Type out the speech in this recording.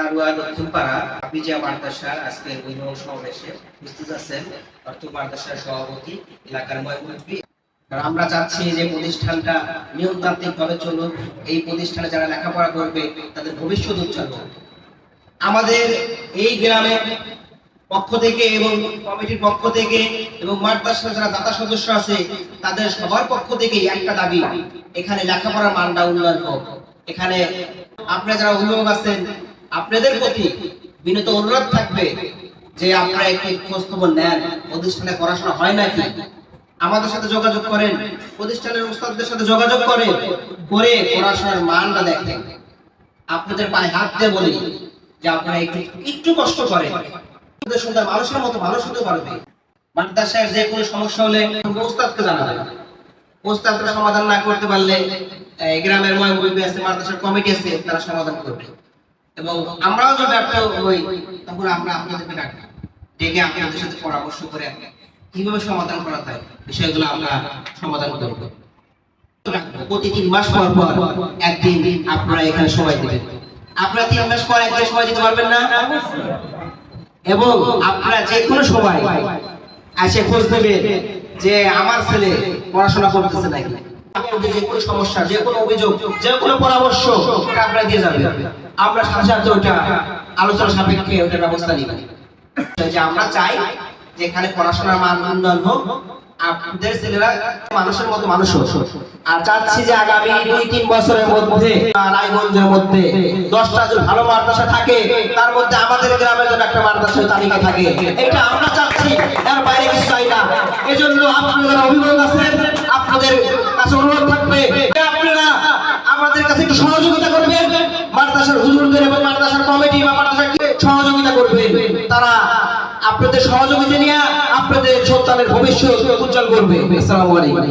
দারুয়া দক্ষিণপাড়া সমাবেশে উপস্থিত আছেন অর্থ সভাপতি, এলাকার আমরা চাচ্ছি যে প্রতিষ্ঠানটা নিয়মতান্ত্রিক ভাবে চলুক, এই প্রতিষ্ঠানে যারা লেখাপড়া করবে, তাদের ভবিষ্যৎ উজ্জ্বল আমাদের এই পক্ষ থেকে এবং কমিটির পক্ষ থেকে এবং মাদ্রাসার যারা দাতা সদস্য আছে, তাদের সবার পক্ষ থেকে একটা দাবি, এখানে লেখাপড়ার মানটা উন্নয়ন হোক। এখানে আপনারা যারা অভিভাবক আছেন আপনাদের প্রতি বিনীত অনুরোধ থাকবে যে আপনারা একটি খোঁজ খবর নেন, প্রতিষ্ঠানে পড়াশোনা হয় নাকি? আমাদের সাথে যোগাযোগ করেন, প্রতিষ্ঠানের উস্তাদদের সাথে যোগাযোগ করেন, করে পড়াশোনার মানটা দেখেন। আপনাদের পায়ে হাত দিয়ে বলি যে আপনারা একটু একটু কষ্ট করেন। সুন্দর মানুষের মতো মানুষ হতে পারবে। মাদ্রাসার যে কোনো সমস্যা হলে ওস্তাদকে জানাবেন। ওস্তাদরা সমাধান না করতে পারলে গ্রামের ময়মুরব্বী আছে, মাদ্রাসার কমিটি আছে, তারা সমাধান করবে। এবং আমরাও যদি ব্যর্থ হই, তখন আমরা আপনাদেরকে ডাকবো ডেকে আপনাদের সাথে পরামর্শ করে কীভাবে সমাধান করা যায়, বিষয়গুলো আমরা সমাধান করব প্রতি তিন মাস পর পর একদিন আপনারা এখানে সময় আপনারা তিন মাস পর একদিন সময় দিতে পারবেন না? এবং আপনারা যে কোনো সময় এসে খোঁজ নেবেন যে আমার ছেলে পড়াশোনা করতেছে নাকি। যে কোনো সমস্যা, যে কোনো অভিযোগ, যে কোনো পরামর্শ আপনারা দিয়ে আমরা ওটা আলোচনা সাপেক্ষে ব্যবস্থা নিব। যে আমরা চাই যে এখানে পড়াশোনার মান উন্নয়ন হোক, আপনাদের ছেলেরা মানুষের মতো মানুষ হোক। আর চাচ্ছি যে আগামী দুই, তিন বছরের মধ্যে, রায়গঞ্জের মধ্যে দশটা যদি ভালো মাদ্রাসা থাকে, তার মধ্যে আমাদের গ্রামের জন্য একটা মাদ্রাসার তালিকা থাকে। এটা আমরা চাচ্ছি, এর বাইরে কিছু চাই না। এজন্য আপনারা যারা অভিভাবক আছেন, আপনাদের কাছে অনুরোধ থাকবে যে আপনারা আমাদের কাছে একটু সহযোগিতা করবেন মাদ্রাসার হুজুরদের এবং মাদ্রাসার কমিটি বা মাদ্রাসার সহযোগিতা করবেন তারা আপনাদের সহযোগিতা নিয়ে আপনাদের সন্তানের ভবিষ্যৎ উজ্জ্বল করবে। আসসালামু আলাইকুম।